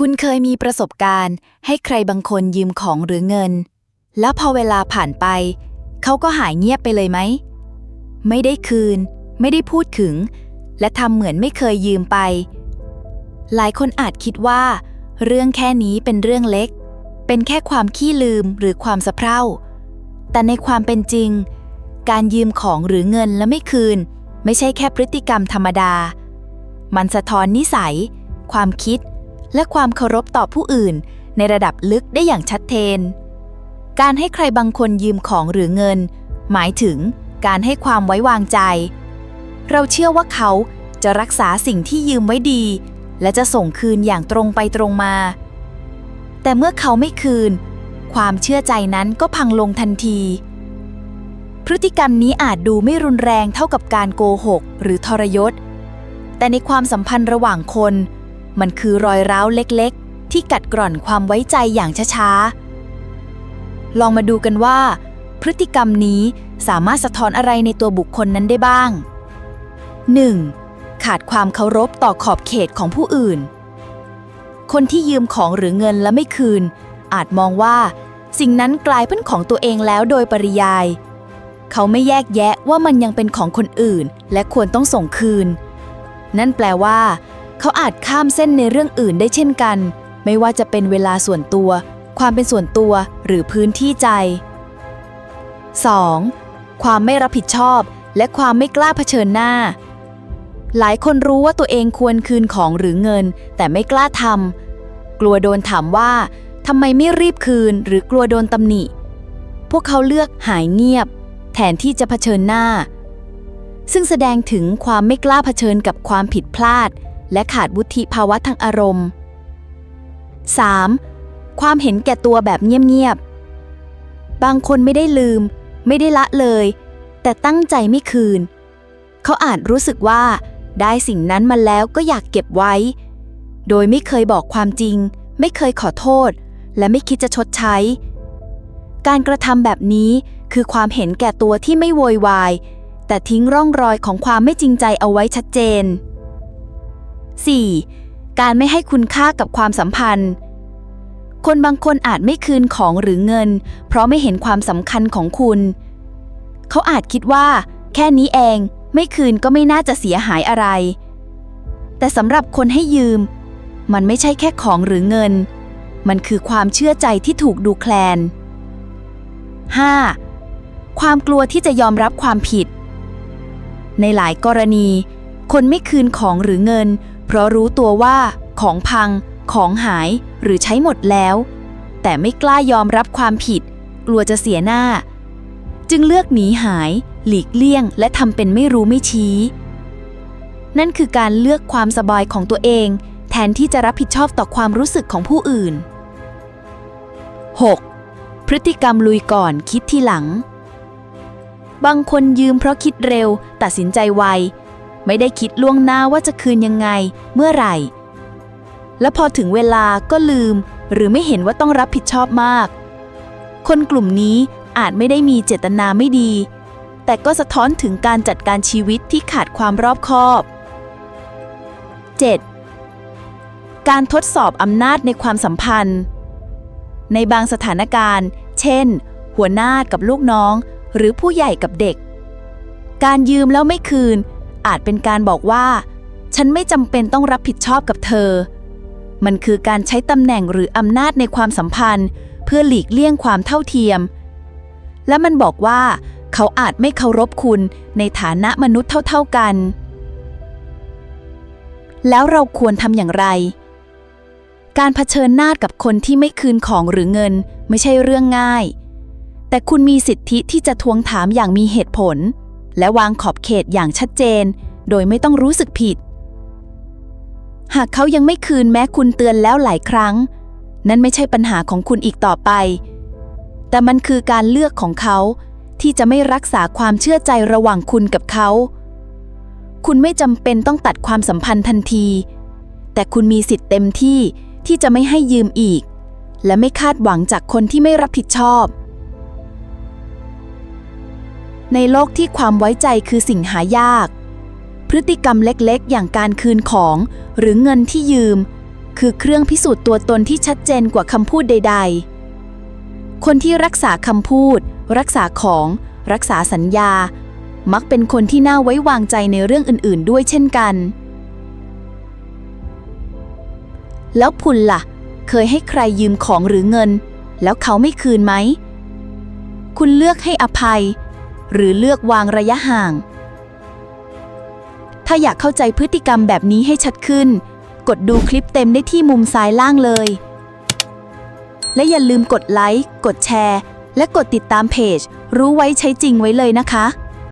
คุณเคยมีประสบการณ์ ให้ใครบางคนยืมของหรือเงิน แล้วพอเวลาผ่านไป เขาก็หายเงียบไปเลยไหม ไม่ได้คืน ไม่ได้พูดถึง และทำเหมือนไม่เคยยืมไป หลายคนอาจคิดว่า เรื่องแค่นี้เป็นเรื่องเล็ก เป็นแค่ความขี้ลืมหรือความสะเพร่า แต่ในความเป็นจริง การยืมของหรือเงินแล้วไม่คืน ไม่ใช่แค่พฤติกรรมธรรมดา มันสะท้อนนิสัย ความคิด และความเคารพต่อผู้อื่น ในระดับลึกได้อย่างชัดเจน การให้ใครบางคนยืมของหรือเงิน หมายถึงการให้ความไว้วางใจ เราเชื่อว่าเขาจะรักษาสิ่งที่ยืมไว้ดี และจะส่งคืนอย่างตรงไปตรงมา แต่เมื่อเขาไม่คืน ความเชื่อใจนั้นก็พังลงทันที พฤติกรรมนี้อาจดูไม่รุนแรงเท่ากับการโกหก หรือทรยศ แต่ในความสัมพันธ์ระหว่างคน มันคือรอยร้าวเล็กๆ ที่กัดกร่อนความไว้ใจอย่างช้าๆ ลองมาดูกันว่า พฤติกรรมนี้สามารถสะท้อนอะไรในตัวบุคคลนั้นได้บ้าง 1. ขาดความเคารพต่อขอบเขตของผู้อื่น คนที่ยืมของหรือเงินและไม่คืน อาจมองว่า สิ่งนั้นกลายเป็นของตัวเองแล้วโดยปริยาย เขาไม่แยกแยะว่ามันยังเป็นของคนอื่น และควรต้องส่งคืน นั่นแปลว่า เขาอาจข้ามเส้นในเรื่องอื่นได้เช่นกัน ไม่ว่าจะเป็นเวลาส่วนตัว ความเป็นส่วนตัวหรือพื้นที่ใจ 2. ความไม่รับผิดชอบ และความไม่กล้าเผชิญหน้า หลายคนรู้ว่าตัวเองควรคืนของหรือเงิน แต่ไม่กล้าทำกลัวโดนถามว่าทำไมไม่รีบคืนหรือกลัวโดนตำหนิ พวกเขาเลือกหายเงียบ แทนที่จะเผชิญหน้า ซึ่งแสดงถึงความไม่กล้าเผชิญกับความผิดพลาด และขาดวุฒิภาวะทางอารมณ์ 3. ความเห็นแก่ตัวแบบเงียบๆ บางคนไม่ได้ลืม ไม่ได้ละเลย แต่ตั้งใจไม่คืน เขาอาจรู้สึกว่า ได้สิ่งนั้นมาแล้วก็อยากเก็บไว้ โดยไม่เคยบอกความจริง ไม่เคยขอโทษ และไม่คิดจะชดใช้ การกระทำแบบนี้คือความเห็นแก่ตัวที่ไม่โวยวาย แต่ทิ้งร่องรอยของความไม่จริงใจเอาไว้ชัดเจน 4. การไม่ให้คุณค่ากับความสัมพันธ์ คนบางคนอาจไม่คืนของหรือเงิน เพราะไม่เห็นความสำคัญของคุณ เขาอาจคิดว่า แค่นี้เองไม่คืนก็ไม่น่าจะเสียหายอะไร แต่สำหรับคนให้ยืม มันไม่ใช่แค่ของหรือเงิน มันคือความเชื่อใจที่ถูกดูแคลน 5. ความกลัวที่จะยอมรับความผิด ในหลายกรณี คนไม่คืนของหรือเงิน เพราะรู้ตัวว่าของพัง ของหายหรือใช้หมดแล้ว แต่ไม่กล้ายอมรับความผิด กลัวจะเสียหน้า จึงเลือกหนีหาย หลีกเลี่ยง และทำเป็นไม่รู้ไม่ชี้ นั่นคือการเลือกความสบายของตัวเอง แทนที่จะรับผิดชอบต่อความรู้สึกของผู้อื่น 6. พฤติกรรมลุยก่อนคิดทีหลัง บางคนยืมเพราะคิดเร็ว ตัดสินใจไว ไม่ได้คิดล่วงหน้าว่าจะคืนยังไง เมื่อไหร่ แล้วพอถึงเวลาก็ลืม หรือไม่เห็นว่าต้องรับผิดชอบมาก คนกลุ่มนี้อาจไม่ได้มีเจตนาไม่ดี แต่ก็สะท้อนถึงการจัดการชีวิตที่ขาดความรอบคอบ 7. การทดสอบอำนาจในความสัมพันธ์ ในบางสถานการณ์ เช่น หัวหน้ากับลูกน้อง หรือผู้ใหญ่กับเด็ก การยืมแล้วไม่คืน อาจเป็นการบอกว่า ฉันไม่จำเป็นต้องรับผิดชอบกับเธอ มันคือการใช้ตำแหน่งหรืออำนาจในความสัมพันธ์ เพื่อหลีกเลี่ยงความเท่าเทียม และมันบอกว่า เขาอาจไม่เคารพคุณในฐานะมนุษย์เท่าๆกัน แล้วเราควรทำอย่างไร การเผชิญหน้ากับคนที่ไม่คืนของหรือเงินไม่ใช่เรื่องง่าย แต่คุณมีสิทธิที่จะทวงถามอย่างมีเหตุผล และวางขอบเขตอย่างชัดเจน โดยไม่ต้องรู้สึกผิด หากเขายังไม่คืนแม้คุณเตือนแล้วหลายครั้ง นั่นไม่ใช่ปัญหาของคุณอีกต่อไป แต่มันคือการเลือกของเขาที่จะไม่รักษาความเชื่อใจระหว่างคุณกับเขา คุณไม่จำเป็นต้องตัดความสัมพันธ์ทันที แต่คุณมีสิทธิ์เต็มที่ที่จะไม่ให้ยืมอีก และไม่คาดหวังจากคนที่ไม่รับผิดชอบ ในโลกที่ความไว้ใจคือสิ่งหายาก พฤติกรรมเล็กๆ อย่างการคืนของหรือเงินที่ยืม คือเครื่องพิสูจน์ตัวตนที่ชัดเจนกว่าคำพูดใด ๆ คนที่รักษาคำพูด รักษาของ รักษาสัญญา มักเป็นคนที่น่าไว้วางใจในเรื่องอื่นๆ ด้วยเช่นกัน แล้วพุนล่ะ เคยให้ใครยืมของหรือเงิน แล้วเขาไม่คืนไหม คุณเลือกให้อภัย หรือเลือกวางระยะห่าง ถ้าอยากเข้าใจพฤติกรรมแบบนี้ให้ชัดขึ้น กดดูคลิปเต็มได้ที่มุมซ้ายล่างเลย และอย่าลืมกดไลค์ กดแชร์ และกดติดตามเพจ รู้ไว้ใช้จริงไว้เลยนะคะ